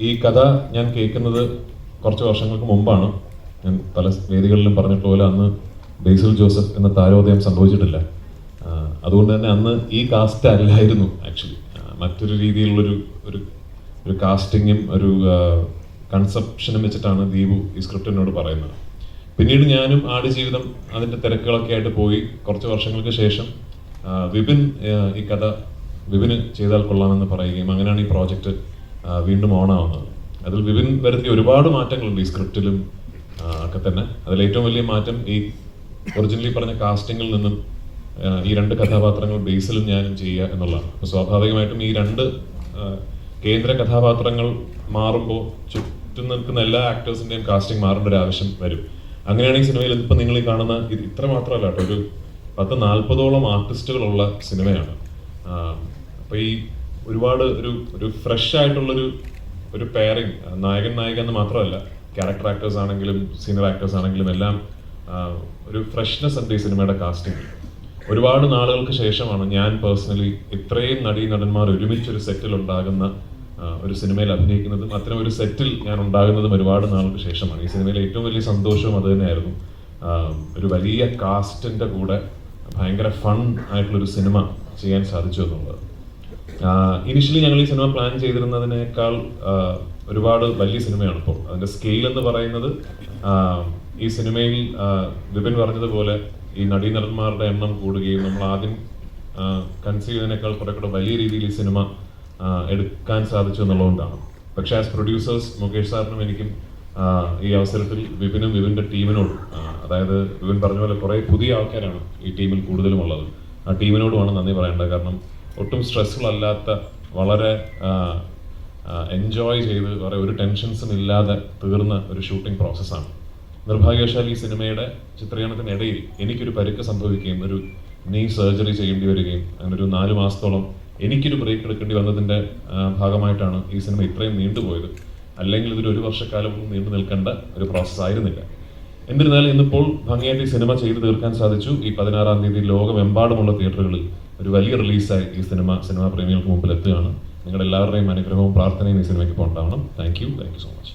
ഈ കഥ ഞാൻ കേൾക്കുന്നത് കുറച്ച് വർഷങ്ങൾക്ക് മുമ്പാണ്. ഞാൻ പല വേദികളിലും പറഞ്ഞിട്ടുള്ള പോലെ അന്ന് ബേസിൽ ജോസഫ് എന്ന താരോദയം സംഭവിച്ചിട്ടില്ല. അതുകൊണ്ട് തന്നെ അന്ന് ഈ കാസ്റ്റ് അല്ലായിരുന്നു ആക്ച്വലി മറ്റൊരു രീതിയിലുള്ളൊരു ഒരു ഒരു കാസ്റ്റിങ്ങും ഒരു കൺസെപ്ഷനും വെച്ചിട്ടാണ് ദീപു ഈ സ്ക്രിപ്റ്റിനോട് പറയുന്നത്. പിന്നീട് ഞാനും ആടുജീവിതം അതിന്റെ തിരക്കുകളൊക്കെ ആയിട്ട് പോയി. കുറച്ച് വർഷങ്ങൾക്ക് ശേഷം വിപിൻ ഈ കഥ വിപിന് ചെയ്താൽ കൊള്ളാമെന്ന് പറയുകയും അങ്ങനെയാണ് ഈ പ്രോജക്റ്റ് വീണ്ടും ഓണാവുന്നത് അതിൽ വിപിൻ വരുത്തിയ ഒരുപാട് മാറ്റങ്ങളുണ്ട് ഈ സ്ക്രിപ്റ്റിലും ഒക്കെ തന്നെ. അതിൽ ഏറ്റവും വലിയ മാറ്റം ഈ ഒറിജിനലി പറഞ്ഞ കാസ്റ്റിങ്ങിൽ നിന്നും ഈ രണ്ട് കഥാപാത്രങ്ങൾ ബേസിലും ഞാനും ചെയ്യുക എന്നുള്ളതാണ്. സ്വാഭാവികമായിട്ടും ഈ രണ്ട് കേന്ദ്ര കഥാപാത്രങ്ങൾ മാറുമ്പോൾ ചുറ്റും നിൽക്കുന്ന എല്ലാ ആക്ടേഴ്സിന്റെയും കാസ്റ്റിംഗ് മാറേണ്ട ഒരു ആവശ്യം വരും. അങ്ങനെയാണ് ഈ സിനിമയിൽ ഇപ്പം നിങ്ങൾ ഈ കാണുന്ന ഇത് ഇത്ര മാത്രമല്ല കേട്ടോ ഒരു പത്ത് നാൽപ്പതോളം ആർട്ടിസ്റ്റുകളുള്ള സിനിമയാണ്. അപ്പോൾ ഈ ഒരുപാട് ഒരു ഒരു ഫ്രഷ് ആയിട്ടുള്ളൊരു ഒരു പെയറിങ് നായകൻ നായിക എന്ന് മാത്രമല്ല. ക്യാരക്ടർ ആക്ടേഴ്സ് ആണെങ്കിലും സീനിയർ ആക്ടേഴ്സ് ആണെങ്കിലും എല്ലാം ഒരു ഫ്രഷ്നെസ് ഉണ്ട് ഈ സിനിമയുടെ കാസ്റ്റിംഗ് ഒരുപാട് നാളുകൾക്ക് ശേഷമാണ് ഞാൻ പേഴ്സണലി ഇത്രയും നടീ നടന്മാർ ഒരുമിച്ചൊരു സെറ്റിൽ ഉണ്ടാകുന്ന ഒരു സിനിമയിൽ അഭിനയിക്കുന്നതും അത്തരം ഒരു സെറ്റിൽ ഞാൻ ഉണ്ടാകുന്നതും ഒരുപാട് നാളുകൾക്ക് ശേഷമാണ്. ഈ സിനിമയിലെ ഏറ്റവും വലിയ സന്തോഷവും അത് തന്നെയായിരുന്നു. ഒരു വലിയ കാസ്റ്റിന്റെ കൂടെ ഭയങ്കര ഫൺ ആയിട്ടുള്ളൊരു സിനിമ ചെയ്യാൻ സാധിച്ചു എന്നുള്ളത്. ഇനിഷ്യലി ഞങ്ങൾ ഈ സിനിമ പ്ലാൻ ചെയ്തിരുന്നതിനേക്കാൾ ഒരുപാട് വലിയ സിനിമയാണ് ഇപ്പോൾ അതിന്റെ സ്കെയിൽ എന്ന് പറയുന്നത് ഈ സിനിമയിൽ വിപിൻ പറഞ്ഞതുപോലെ ഈ നടീനടന്മാരുടെ എണ്ണം കൂടുകയും നമ്മൾ ആദ്യം കൺസീവ് ചെയ്തതിനേക്കാൾ കുറെ കൂടെ വലിയ രീതിയിൽ ഈ സിനിമ എടുക്കാൻ സാധിച്ചു എന്നുള്ളതുകൊണ്ടാണ്. പക്ഷേ ആസ് പ്രൊഡ്യൂസേഴ്സ് മുകേഷ് സാറിനും എനിക്കും ഈ അവസരത്തിൽ വിപിനും വിപിന്റെ ടീമിനോടും അതായത് വിപിൻ പറഞ്ഞ പോലെ കുറെ പുതിയ ആൾക്കാരാണ് ഈ ടീമിൽ കൂടുതലും ഉള്ളത് ആ ടീമിനോടുമാണ് നന്ദി പറയേണ്ടത്. കാരണം ഒട്ടും സ്ട്രെസ്ഫുൾ അല്ലാത്ത വളരെ എൻജോയ് ചെയ്ത് വേറെ ഒരു ടെൻഷൻസും ഇല്ലാതെ തീർന്ന ഒരു ഷൂട്ടിംഗ് പ്രോസസ്സാണ്. നിർഭാഗ്യവശാൽ ഈ സിനിമയുടെ ചിത്രീകരണത്തിനിടയിൽ എനിക്കൊരു പരുക്ക് സംഭവിക്കുകയും ഒരു നീ സർജറി ചെയ്യേണ്ടി വരികയും അങ്ങനെ ഒരു നാല് മാസത്തോളം എനിക്കൊരു ബ്രേക്ക് എടുക്കേണ്ടി വന്നതിന്റെ ഭാഗമായിട്ടാണ് ഈ സിനിമ ഇത്രയും നീണ്ടുപോയത്. അല്ലെങ്കിൽ ഇതൊരു ഒരു വർഷക്കാലം നീണ്ടു നിൽക്കേണ്ട ഒരു പ്രോസസ്സ് ആയിരുന്നില്ല. എന്നിരുന്നാലും ഇന്നിപ്പോൾ ഭംഗിയായിട്ട് ഈ സിനിമ ചെയ്തു തീർക്കാൻ സാധിച്ചു. ഈ പതിനാറാം തീയതി ലോകമെമ്പാടുമുള്ള തിയേറ്ററുകളിൽ ഒരു വലിയ റിലീസായി ഈ സിനിമ സിനിമാ പ്രേമികൾക്ക് മുമ്പിൽ എത്തുകയാണ് നിങ്ങളുടെ എല്ലാവരുടെയും അനുഗ്രഹവും പ്രാർത്ഥനയും ഈ സിനിമയ്ക്ക് ഇപ്പോൾ ഉണ്ടാവണം thank you thank you so much